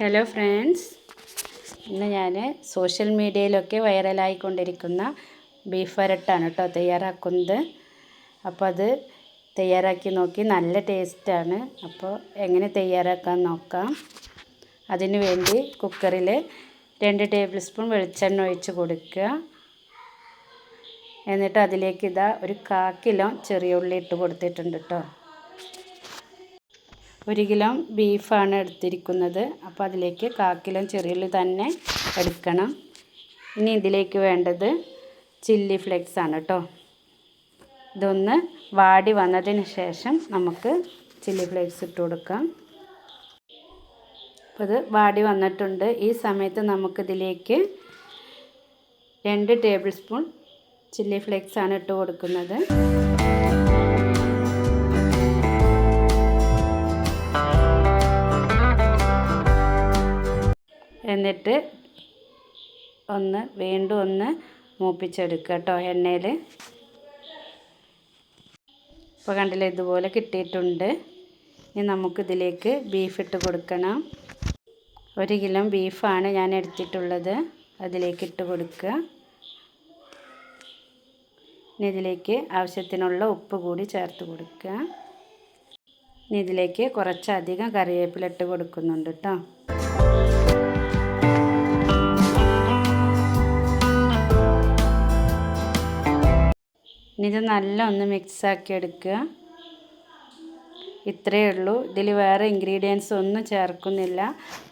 Hello friends ഇന്ന് ഞാൻ social മീഡിയയിലൊക്കെ വൈറലായിക്കൊണ്ടിരിക്കുന്ന ബീഫ് വരട്ടാണ് കേട്ടോ തയ്യാറാക്കുന്നത്. അപ്പോൾ അത് തയ്യാറാക്കി നോക്കി നല്ല ടേസ്റ്റാണ് അപ്പോൾ എങ്ങനെ തയ്യാറാക്കാൻ നോക്കാം. അതിനു വേണ്ടി കുക്കറിൽ രണ്ട് ടേബിൾ സ്പൂൺ വെളിച്ചെണ്ണ ഒഴിച്ച് കൊടുക്കുക. എന്നിട്ട് അതിലേക്ക് ഇതാ ഒരു കാ കിലോ ചെറിയ ഉള്ളി ഇട്ട് കൊടുത്തിട്ടുണ്ട് കേട്ടോ. ഒരു കിലോ ബീഫാണ് എടുത്തിരിക്കുന്നത്. അപ്പോൾ അതിലേക്ക് കാക്കിലും ചെറിയുള്ളി തന്നെ എടുക്കണം. ഇനി ഇതിലേക്ക് വേണ്ടത് ചില്ലി ഫ്ലേക്സ് ആണ് കേട്ടോ. ഇതൊന്ന് വാടി വന്നതിന് ശേഷം നമുക്ക് ചില്ലി ഫ്ലേക്സ് ഇട്ട് കൊടുക്കാം. അപ്പോൾ ഇത് വാടി വന്നിട്ടുണ്ട്. ഈ സമയത്ത് നമുക്കിതിലേക്ക് രണ്ട് ടേബിൾ സ്പൂൺ ചില്ലി ഫ്ലേക്സ് ആണ് ഇട്ട് കൊടുക്കുന്നത്. എന്നിട്ട് ഒന്ന് വീണ്ടും ഒന്ന് മൂപ്പിച്ചെടുക്കുക കേട്ടോ എണ്ണയിൽ. ഇപ്പോൾ കണ്ടില്ല ഇതുപോലെ കിട്ടിയിട്ടുണ്ട്. ഇനി നമുക്കിതിലേക്ക് ബീഫ് ഇട്ട് കൊടുക്കണം. ഒരു കിലോ ബീഫാണ് ഞാൻ എടുത്തിട്ടുള്ളത്. അതിലേക്ക് ഇട്ട് കൊടുക്കുക. ഇനി ഇതിലേക്ക് ആവശ്യത്തിനുള്ള ഉപ്പ് കൂടി ചേർത്ത് കൊടുക്കുക. ഇനി ഇതിലേക്ക് കുറച്ചധികം കറിവേപ്പില ഇട്ട് കൊടുക്കുന്നുണ്ട് കേട്ടോ. ഇനി ഇത് നല്ല ഒന്ന് മിക്സാക്കി എടുക്കുക. ഇത്രയേ ഉള്ളൂ. ഇതിൽ വേറെ ഇൻഗ്രീഡിയൻസ് ഒന്നും ചേർക്കുന്നില്ല.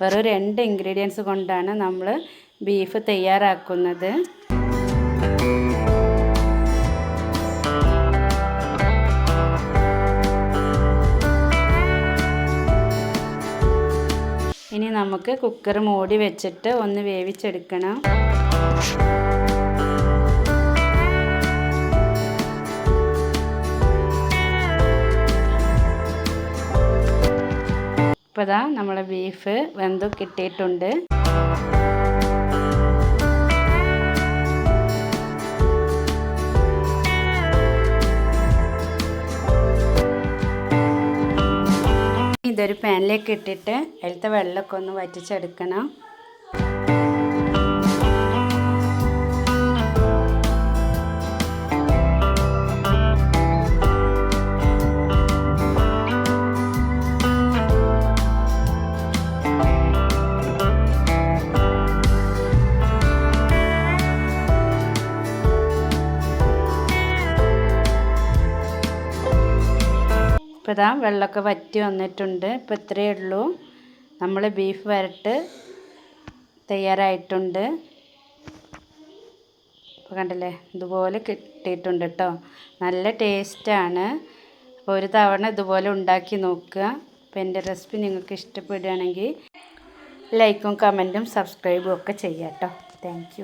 വെറും രണ്ട് ഇൻഗ്രീഡിയൻസ് കൊണ്ടാണ് നമ്മൾ ബീഫ് തയ്യാറാക്കുന്നത്. ഇനി നമുക്ക് കുക്കർ മൂടി വെച്ചിട്ട് ഒന്ന് വേവിച്ചെടുക്കണം. ഇപ്പോൾ ഇതാ നമ്മളെ ബീഫ് വെന്ത് കിട്ടിയിട്ടുണ്ട്. ഇതൊരു പാനിലേക്ക് ഇട്ടിട്ട് അതിലത്തെ വെള്ളമൊക്കെ ഒന്ന് വറ്റിച്ചെടുക്കണം. ഇപ്പോൾ ഇതാ വെള്ളമൊക്കെ വറ്റി വന്നിട്ടുണ്ട്. ഇപ്പോൾ ഇത്രയേ ഉള്ളൂ. നമ്മൾ ബീഫ് വരട്ട് തയ്യാറായിട്ടുണ്ട്. ഇപ്പോൾ കണ്ടില്ലേ? ഇതുപോലെ കിട്ടിയിട്ടുണ്ട് കേട്ടോ നല്ല ടേസ്റ്റാണ് അപ്പോൾ ഒരു തവണ ഇതുപോലെ ഉണ്ടാക്കി നോക്കുക. അപ്പോൾ എന്റെ റെസിപ്പി നിങ്ങൾക്ക് ഇഷ്ടപ്പെടുകയാണെങ്കിൽ ലൈക്കും കമന്റും സബ്സ്ക്രൈബും ഒക്കെ ചെയ്യാം കേട്ടോ താങ്ക്